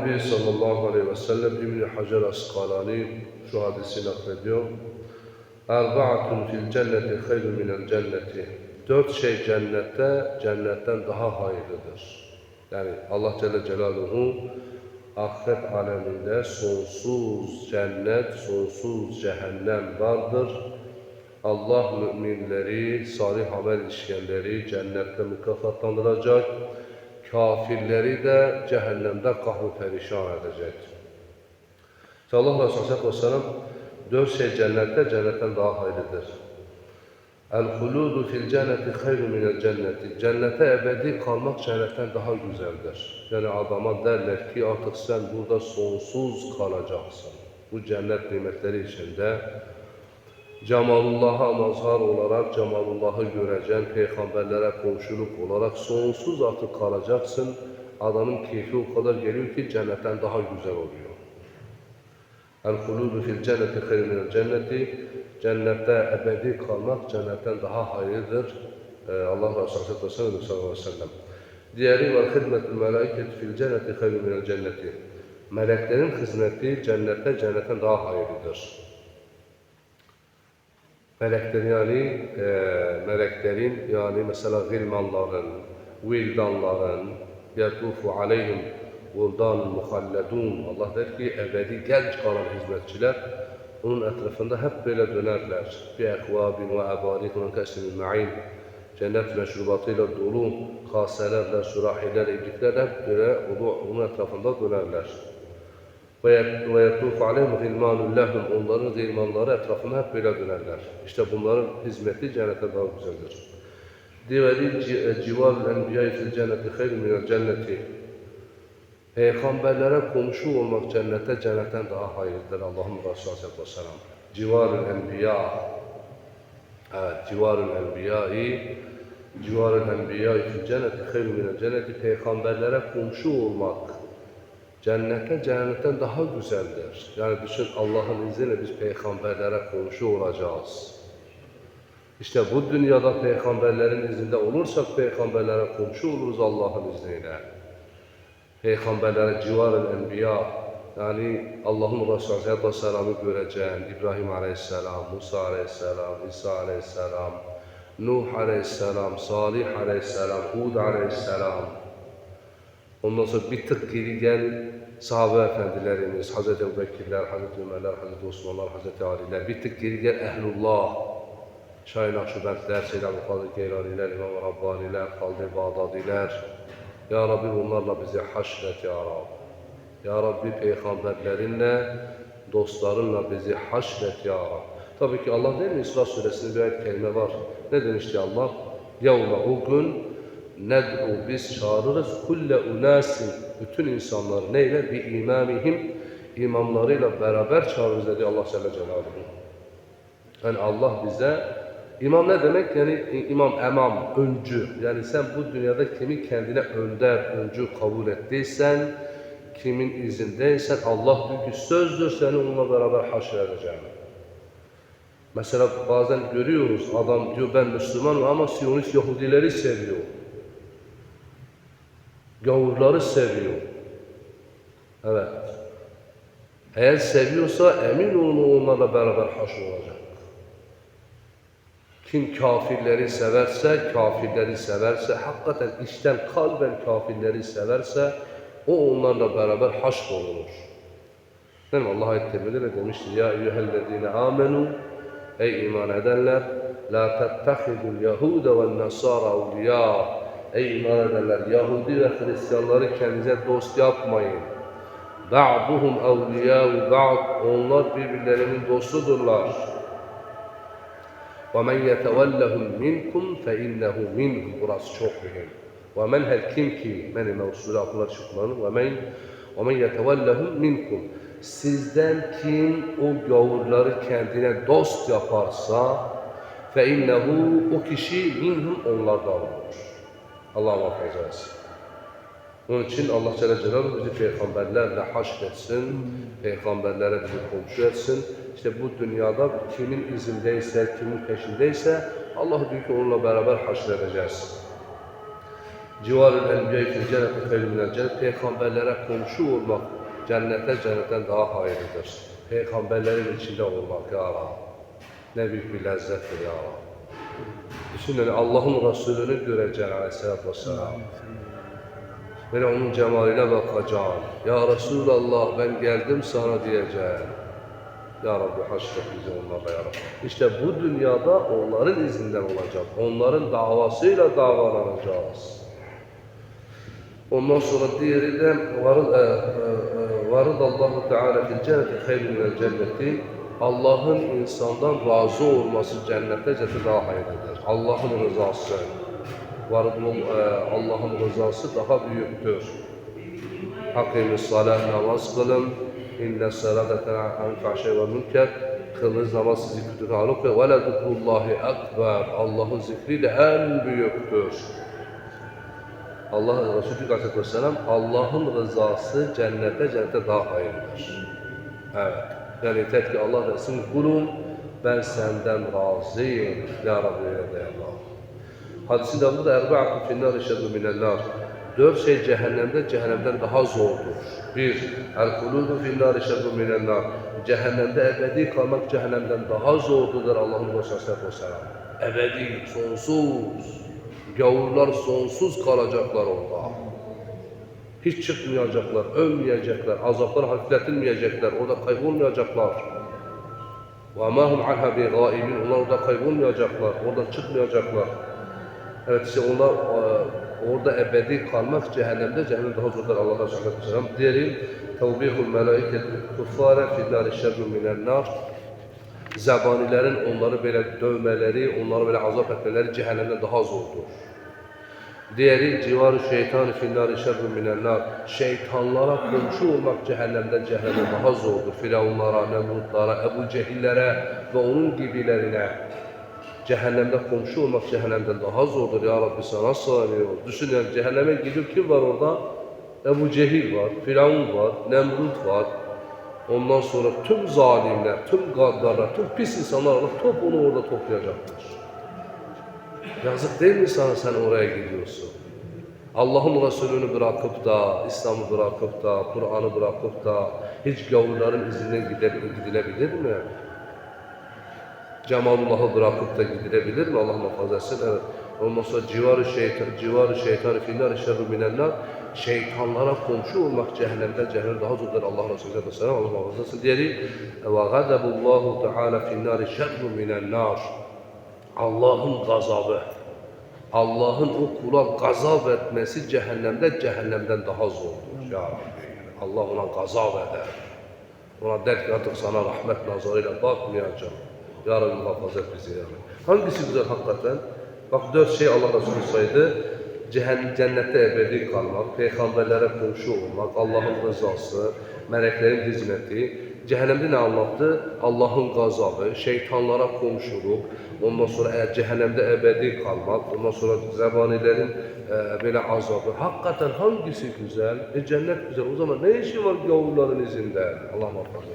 Nebi sallallahu aleyhi ve sellem İbn-i Hacer Askalani şu hadisi naklediyor. Erba'atun fil cenneti hayrun minel cenneti. Dört şey cennette, cennetten daha hayırlıdır. Yani Allah Celle Celaluhu ahiret aleminde sonsuz cennet, sonsuz cehennem vardır. Allah müminleri, salih amel işleyenleri cennette mükafatlandıracak. Kafirleri de cehennemde kahru perişan edecek. İşte Allah Resulü Aleyhisselatü Vesselam dört şey cennette, cennetten daha hayırlıdır. El-huludu fil cenneti hayru minel cenneti. Cennete ebedi kalmak cennetten daha güzeldir. Yani adama derler ki artık sen burada sonsuz kalacaksın. Bu cennet nimetleri içinde Cemalullah'a mazhar olarak Cemalullah'ı göreceksin, peygamberlere komşuluk olarak sonsuz artık kalacaksın. Adamın keyfi o kadar geliyor ki cennetten daha güzel oluyor. El-huludu fil cenneti hayru minel cenneti. Cennette ebedi kalmak cennetten daha hayırdır. Ee, Allah Resulü sallallahu aleyhi ve sellem. Diğeri ve hizmetul melaiket fil cenneti hayru minel cenneti. Meleklerin hizmeti cennette cennetten daha hayırlıdır. Melekler yani e, meleklerin yani mesela gilmanların, vildanların yetufu aleyhim vuldan muhalledun Allah der ki ebedi genç kalan hizmetçiler onun etrafında hep böyle dönerler. Bi ekvabin ve ebarikun kesin ma'in cennet meşrubatıyla dolu kaselerle, sürahilerle, ibliklerle hep böyle onu, onun etrafında dönerler. Ve yetuf aleyhim gilmanun lehum. Onların gilmanları etrafında hep böyle dönerler. İşte bunların hizmeti cennete daha güzeldir. Diveli civarul enbiya fil cenneti hayr minel cenneti. Peygamberlere komşu olmak cennete cennetten daha hayırlıdır. Allah'ın Resulü Aleyhisselatü Vesselam. Civarul enbiya. Evet, civarul enbiyayı civarul enbiyayı fil cenneti hayr minel cenneti. Peygamberlere komşu olmak Cennete cennetten daha güzeldir. Yani düşün Allah'ın izniyle biz peygamberlere komşu olacağız. İşte bu dünyada peygamberlerin izinde olursak peygamberlere komşu oluruz Allah'ın izniyle. Peygamberlere civarın enbiya yani Allah'ın Resulü Aleyhisselatü Vesselam'ı göreceğin İbrahim Aleyhisselam, Musa Aleyhisselam, İsa Aleyhisselam, Nuh Aleyhisselam, Salih Aleyhisselam, Hud Aleyhisselam, Ondan sonra bir tık geri gel sahabe efendilerimiz, Hazreti Ebubekirler, Hazreti Ömerler, Hazreti Osmanlar, Hazreti Aliler, bir tık geri gel Ehlullah, Şahin Akşubentler, Seyyid Abdülkadir Geylaniler, İmam Rabbaniler, Kaldi Bağdadiler. Ya Rabbi bunlarla bizi haşret Ya Rabbi. Ya Rabbi peygamberlerinle, dostlarınla bizi haşret Ya Rabbi. Tabii ki Allah değil mi? İsra suresinde bir kelime var. Ne demişti Allah? Yavma o ned'u biz çağırırız kulle unasin bütün insanları neyle bir imamihim imamlarıyla beraber çağırırız dedi Allah Celle Celaluhu. Yani Allah bize imam ne demek? Yani imam emam, öncü. Yani sen bu dünyada kimi kendine önder, öncü kabul ettiysen, kimin izindeysen Allah ki sözdür seni onunla beraber haşredeceğim. Mesela bazen görüyoruz adam diyor ben Müslümanım ama Siyonist Yahudileri seviyor. Gavurları seviyor. Evet. Eğer seviyorsa emin olun onlarla beraber haş olacak. Kim kafirleri severse, kafirleri severse, hakikaten içten kalben kafirleri severse, o onlarla beraber haş olunur. Değil mi? Allah ayet de demiştir. Ya eyyühellezine amenu Ey iman edenler La tettehidul yehude ve nasara evliya Ey iman edenler, Yahudi ve Hristiyanları kendinize dost yapmayın. Ba'duhum evliyâhu ba'd. Onlar birbirlerinin dostudurlar. وَمَنْ يَتَوَلَّهُمْ مِنْكُمْ فَاِنَّهُ مِنْهُ Burası çok mühim. وَمَنْ her kim ki, meni mevsulü akıllar çıkmanın, وَمَنْ وَمَنْ يَتَوَلَّهُمْ مِنْكُمْ Sizden kim o gavurları kendine dost yaparsa, فَاِنَّهُ O kişi minhum onlardan olur. Allah muhafaza etsin. Onun için Allah Celle Celaluhu bizi peygamberlerle haşretsin, peygamberlere bizi komşu etsin. İşte bu dünyada kimin izindeyse, kimin peşindeyse Allah diyor ki onunla beraber haşredeceğiz. Civarın enbiya fil cenneti hayrun minel cennet. Peygamberlere komşu olmak cennete cennetten daha hayırlıdır. Peygamberlerin içinde olmak ya Rabbi. Ne büyük bir lezzettir ya Rabbi. Düşünün Allah'ın Resulünü göreceksin aleyhissalatü vesselam. Böyle onun cemaline bakacaksın. Ya Resulallah ben geldim sana diyeceksin. Ya Rabbi haşret bizi onlarla ya Rabbi. İşte bu dünyada onların izinden olacak. Onların davasıyla davalanacağız. Ondan sonra diğeri de e, e, e, varıl Allahu Teala fil cenneti hayrun minel cenneti Allah'ın insandan razı olması cennete daha hayırlıdır. Allah'ın rızası. E, Allah'ın rızası daha büyüktür. Hakimus salat namaz kılın. İnne salate ten'an fahşe ve münker. Kılınız namaz sizi kötü ve vele zikrullahi ekber. Allah'ın zikri de en büyüktür. Allah Resulü Aleyhisselatü Vesselam Allah'ın rızası cennete cennete daha hayırlıdır. Evet. Yeter ki Allah desin kulum ben senden razıyım. Ya Rabbi de Allah. Hadisi de burada erba'atun finnâri şerru minennâr. Dört şey cehennemde cehennemden daha zordur. Bir, el-kuludu finnâri şerru minennâr. Cehennemde ebedi kalmak cehennemden daha zordur Allah'ın Resulü Vesselam. Ebedi, sonsuz. Gavurlar sonsuz kalacaklar orada. Hiç çıkmayacaklar, ölmeyecekler, azaplar hafifletilmeyecekler, orada kaybolmayacaklar. وَمَا هُمْ عَنْهَا بِغَائِبِينَ Onlar orada kaybolmayacaklar, oradan çıkmayacaklar. Evet işte onlar e, orada ebedi kalmak cehennemde, cehennem daha zordur Allah'a şahit selam. Diğeri tevbihul melaiket kuffare finnâri şerru minen nar. Zebanilerin onları böyle dövmeleri, onları böyle azap etmeleri cehennemden daha zordur. Diğeri civarı şeytan finnâri şerru minen nar. Şeytanlara komşu olmak cehennemden cehenneme daha zordur. Firavunlara, Nemrutlara, Ebu Cehillere ve onun gibilerine. Cehennemde komşu olmak cehennemden daha zordur ya Rabbi sana sığınıyoruz. Düşün yani cehenneme gidiyor kim var orada? Ebu Cehil var, Firavun var, Nemrut var. Ondan sonra tüm zalimler, tüm gaddarlar, tüm pis insanlar Allah top onu orada toplayacaktır. Yazık değil mi sana sen oraya gidiyorsun? Allah'ın Resulünü bırakıp da, İslam'ı bırakıp da, Kur'an'ı bırakıp da hiç gavurların gide- gidilebilir mi? Cemalullah'ı bırakıp da gidilebilir mi? Allah muhafaza etsin. Evet. Ondan sonra civarı şeytan, civarı şeytanı finnâri şerru minennâr. Şeytanlara komşu olmak cehennemden cehennem daha zordur. Allah Resulü Aleyhisselam Allah muhafaza etsin. Diğeri ve gadabullahu teâlâ finnâri şerru minennâr. Allah'ın gazabı. Allah'ın o kula gazap etmesi cehennemde cehennemden daha zordur. Ya Rabbi. Allah ona gazap eder. Ona der ki artık sana rahmet nazarıyla bakmayacağım. Ya Rabbi muhafaza et bizi ya Rabbi. Hangisi güzel hakikaten? Bak dört şey Allah Resulü saydı. Cehennem, cennette ebedi kalmak, peygamberlere komşu olmak, Allah'ın rızası, meleklerin hizmeti. Cehennemde ne anlattı? Allah'ın gazabı, şeytanlara komşuluk, ondan sonra eğer cehennemde ebedi kalmak, ondan sonra zebanilerin e, böyle azabı. Hakikaten hangisi güzel? E cennet güzel. O zaman ne işi var gavurların izinde? Allah muhafaza.